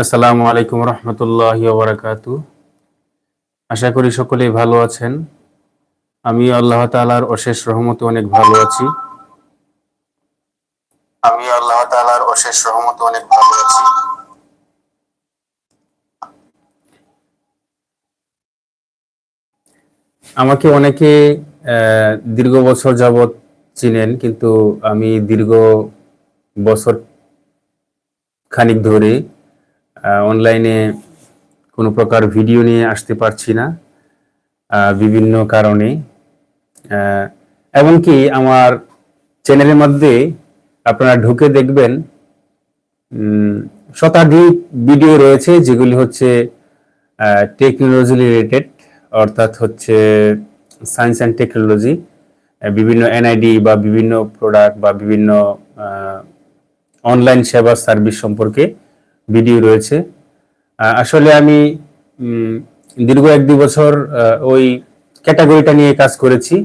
আসসালামু আলাইকুম রহমতুল্লাহ বারাকাতু। আশা করি সকলেই ভালো আছেন। আমি আল্লাহ তাআলার অশেষ রহমতে অনেক ভালো আছি। আমি আল্লাহ তাআলার অশেষ রহমতে অনেক ভালো আছি। আমাকে অনেকে আহ, দীর্ঘ বছর যাবৎ চিনেন কিন্তু আমি দীর্ঘ বছর খানিক ধরে অনলাইনে কোনো প্রকার ভিডিও নিয়ে আসতে পারছি না বিভিন্ন কারণে। এমনকি আমার চ্যানেলের মধ্যে আপনারা ঢুকে দেখবেন শতাধিক ভিডিও রয়েছে যেগুলি হচ্ছে টেকনোলজি রিলেটেড অর্থাৎ হচ্ছে সায়েন্স অ্যান্ড টেকনোলজি বিভিন্ন এনআইডি বা বিভিন্ন প্রোডাক্ট বা বিভিন্ন অনলাইন সেবা সার্ভিস সম্পর্কে। ভিডিও রয়েছে। আসলে আমি দীর্ঘ এক দুই বছর ওই ক্যাটাগরিটা নিয়ে কাজ করেছি।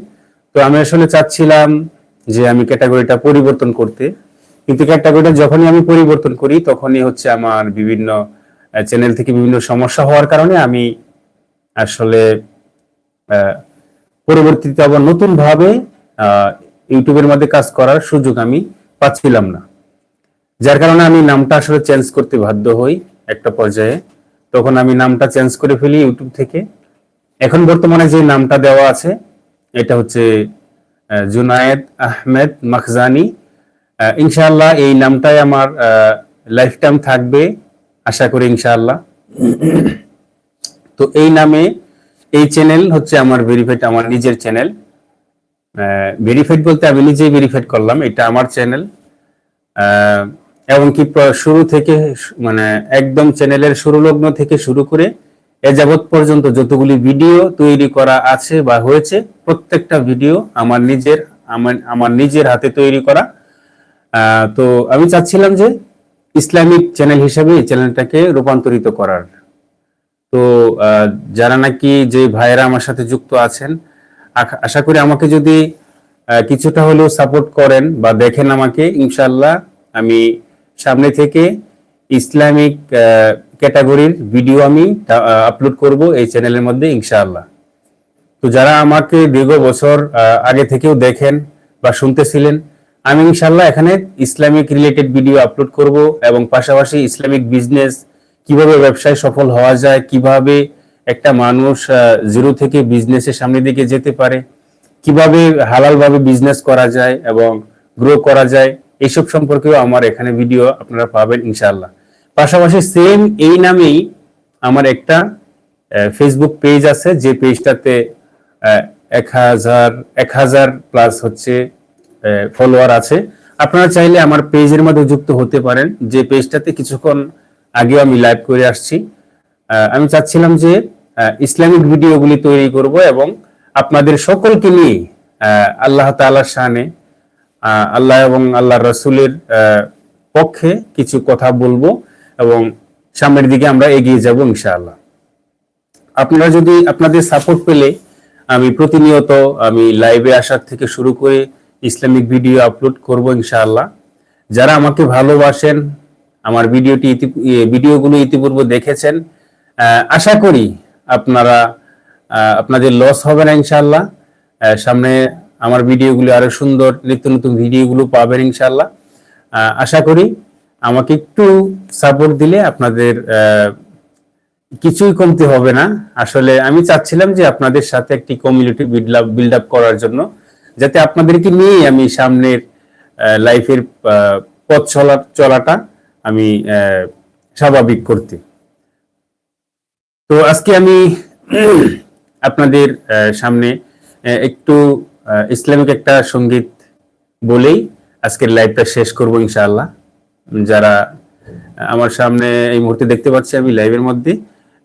তো আমি আসলে চাচ্ছিলাম যে আমি ক্যাটাগরিটা পরিবর্তন করতে। কিন্তু ক্যাটাগরিটা যখনই আমি পরিবর্তন করি, তখনই হচ্ছে আমার বিভিন্ন চ্যানেল থেকে বিভিন্ন সমস্যা হওয়ার কারণে আমি আসলে পরবর্তীতে আবার নতুন ভাবে ইউটিউবের মধ্যে কাজ করার সুযোগ আমি পাচ্ছিলাম না। যার কারণে আমি নামটা আসলে চেঞ্জ করতে বাধ্য হই একটা পর্যায়ে। তখন আমি নামটা চেঞ্জ করে ফেলি ইউটিউব থেকে। এখন বর্তমানে যে নামটা দেওয়া আছে, এটা হচ্ছে জুনায়েদ আহমেদ মাখজানি। ইনশাআল্লাহ এই নামটাই আমার লাইফ টাইম থাকবে, আশা করি ইনশাআল্লাহ। তো এই নামে এই চ্যানেল হচ্ছে আমার ভেরিফাইড আমার নিজের চ্যানেল ভেরিফাইড বলতে আমি নিজেই ভেরিফাইড করলাম, এটা আমার চ্যানেল এমনকি শুরু থেকে মানে একদম চ্যানেলের শুরু লগ্ন থেকে শুরু করে এ যাবৎ পর্যন্ত যতগুলি ভিডিও তৈরি করা আছে বা হয়েছে, প্রত্যেকটা ভিডিও আমার নিজের, আমার আমার নিজের হাতে তৈরি করা। তো আমি চাচ্ছিলাম যে ইসলামিক চ্যানেল হিসেবে এই চ্যানেলটাকে রূপান্তরিত করার। তো যারা নাকি যে ভাইয়েরা আমার সাথে যুক্ত আছেন আশা করি আমাকে যদি কিছুটা হলেও সাপোর্ট করেন বা দেখেন আমাকে ইনশাল্লাহ আমি সামনে থেকে ইসলামিক ক্যাটাগরির ভিডিও আমি আপলোড করব এই চ্যানেলের মধ্যে, ইনশাআল্লাহ। তো যারা আমাকে দীর্ঘ বছর আগে থেকেও দেখেন বা শুনতেছিলেন, আমি ইনশাল্লাহ এখানে ইসলামিক রিলেটেড ভিডিও আপলোড করব এবং পাশাপাশি ইসলামিক বিজনেস কীভাবে ব্যবসায় সফল হওয়া যায়, কীভাবে একটা মানুষ জিরো থেকে বিজনেসের সামনের দিকে যেতে পারে, কীভাবে হালাল ভাবে বিজনেস করা যায় এবং গ্রো করা যায় এইসব সম্পর্কেও আমার এখানে ভিডিও আপনারা পাবেন ইনশাআল্লাহ। পাশাপাশি সেম এই নামেই আমার একটা ফেসবুক পেজ আছে যে পেজটাতে এক হাজার এক হাজার প্লাস হচ্ছে ফলোয়ার আছে। আপনারা চাইলে আমার পেজের মধ্যে যুক্ত হতে পারেন। যে পেজটাতে কিছুক্ষণ আগেও আমি লাইভ করে আসছি। আমি চাচ্ছিলাম যে ইসলামিক ভিডিওগুলি তৈরি করব এবং আপনাদের সকলকে নিয়ে আল্লাহ তাআলার আহ, আল্লাহ এবং আল্লাহ রসুলের পক্ষে কিছু কথা বলব এবং সামনের দিকে আমরা এগিয়ে যাব ইনশাআল্লাহ। আপনারা যদি আপনাদের সাপোর্ট পেলে আমি প্রতিনিয়ত আমি লাইভে আসার থেকে শুরু করে ইসলামিক ভিডিও আপলোড করব ইনশাআল্লাহ। যারা আমাকে ভালোবাসেন, আমার ভিডিওটি ভিডিওগুলো ইতিপূর্বে দেখেছেন আশা করি আপনারা আপনাদের লস হবে না ইনশাআল্লাহ। সামনে আমার ভিডিওগুলো আরও সুন্দর নিত্য নতুন ভিডিওগুলো পাবেন ইনশাআল্লাহ। আহ, আশা করি আমাকে একটু সাপোর্ট দিলে আপনাদের কিছুই কমতে হবে না। আসলে আমি চাচ্ছিলাম যে আপনাদের সাথে একটি কমিউনিটি বিল্ড আপ করার জন্য যাতে আপনাদেরকে নিয়ে আমি সামনের লাইফের পথ চলা চলাটা আমি স্বাভাবিক করতে। তো আজকে আমি আপনাদের সামনে একটু ইসলামিক একটা সংগীত বলেই আজকের লাইভটা শেষ করব ইনশাআল্লাহ। যারা আমার সামনে এই মুহূর্তে দেখতে পাচ্ছি, আমি লাইভের মধ্যে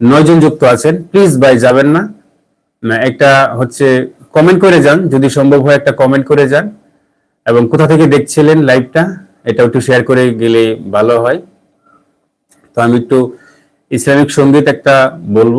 নয়জন যুক্ত আছেন। প্লিজ ভাই, যাবেন না। একটা হচ্ছে কমেন্ট করে যান, যদি সম্ভব হয় একটা কমেন্ট করে যান। এবং কোথা থেকে দেখছিলেন লাইভটা এটা একটু শেয়ার করে গেলে ভালো হয়। তো আমি একটু ইসলামিক সংগীত একটা বলব।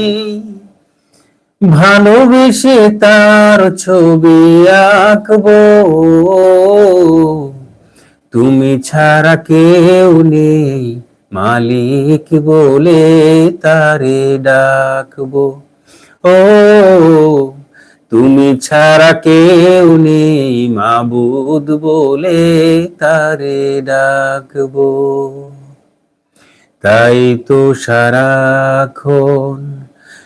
ভালোবেসে তার ছবি আঁকবো। তুমি ছাড়া কেউ নেই, মালিক বলে তারে ডাকবো। ও, তুমি ছাড়া কেউ নেই, মাবুদ বলে তারে ডাকবো। তাই তো সারাক্ষণ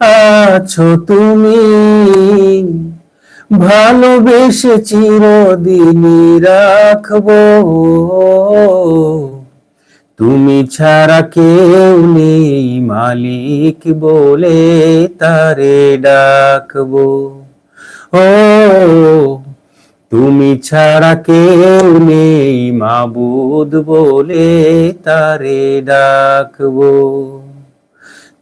আছো তুমি। ভালোবেসে চিরদিনই রাখব। তুমি ছাড়া কেউ নেই মালিক বলে তারে ডাকবো। ও, তুমি ছাড়া কেউ নেই মাবুদ বলে তারে ডাকবো।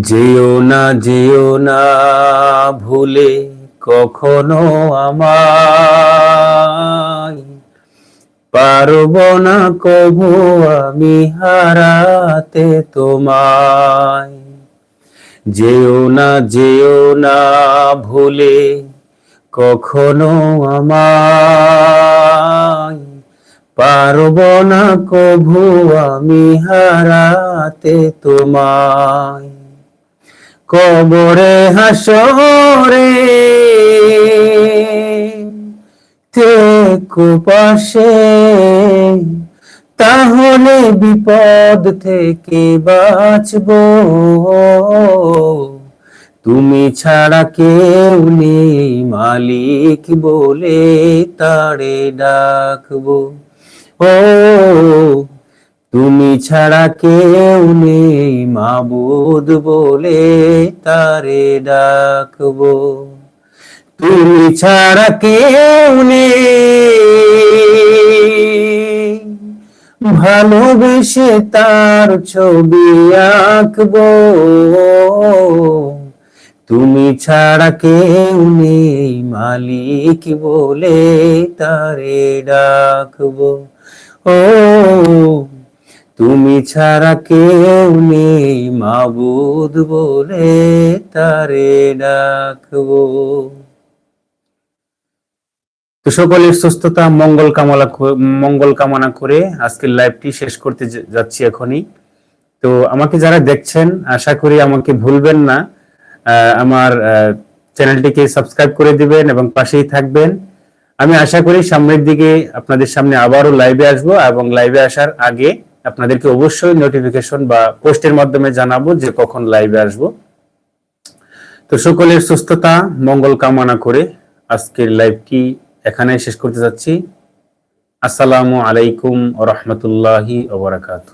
যেও না যেও না, ভুলে কখনো আমায়। পারব না কবু আমি হারাতে তোমায়। যেও না যেও না, ভুলে কখনো আমায়। পারব না কভু আমি হারাতে তোমায়। কবরে হাসরে থেকো পাশে, তাহলে বিপদ থেকে বাঁচব। তুমি ছাড়া কেউ নেই, মালিক বলে তারে ডাকবো। তুমি ছাড়া কেউ নেই, মাবুদ বলে তারে ডাকবো। তুমি ছাড়া কেউ নেই, ভালোবেসে তার ছবি আঁকবো। তুমি ছাড়া কেউ নেই, মালিক বলে তারে ডাকবো। ও, তুমি ছাড়া কেউ নেই, মাবুদ বলে তারে ডাকবো। তো সকলের সুস্থতা, মঙ্গল কামনা মঙ্গল কামনা করে আজকের লাইভটি শেষ করতে যাচ্ছি এখনই। তো আমাকে যারা দেখছেন, আশা করি আমাকে ভুলবেন না। আমার চ্যানেলটিকে সাবস্ক্রাইব করে দিবেন এবং পাশেই থাকবেন। আমি আশা করি সামনের দিকে আপনাদের সামনে আবারও লাইভে আসব এবং লাইভে আসার আগে আপনাদেরকে অবশ্যই নোটিফিকেশন বা পোস্টের মাধ্যমে জানাব যে কখন লাইভে আসব। তো সকলের সুস্থতা, মঙ্গল কামনা করে আজকের লাইভটি এখানে শেষ করতে যাচ্ছি। আসসালামু আলাইকুম রহমতুল্লাহি ওবরাকাতু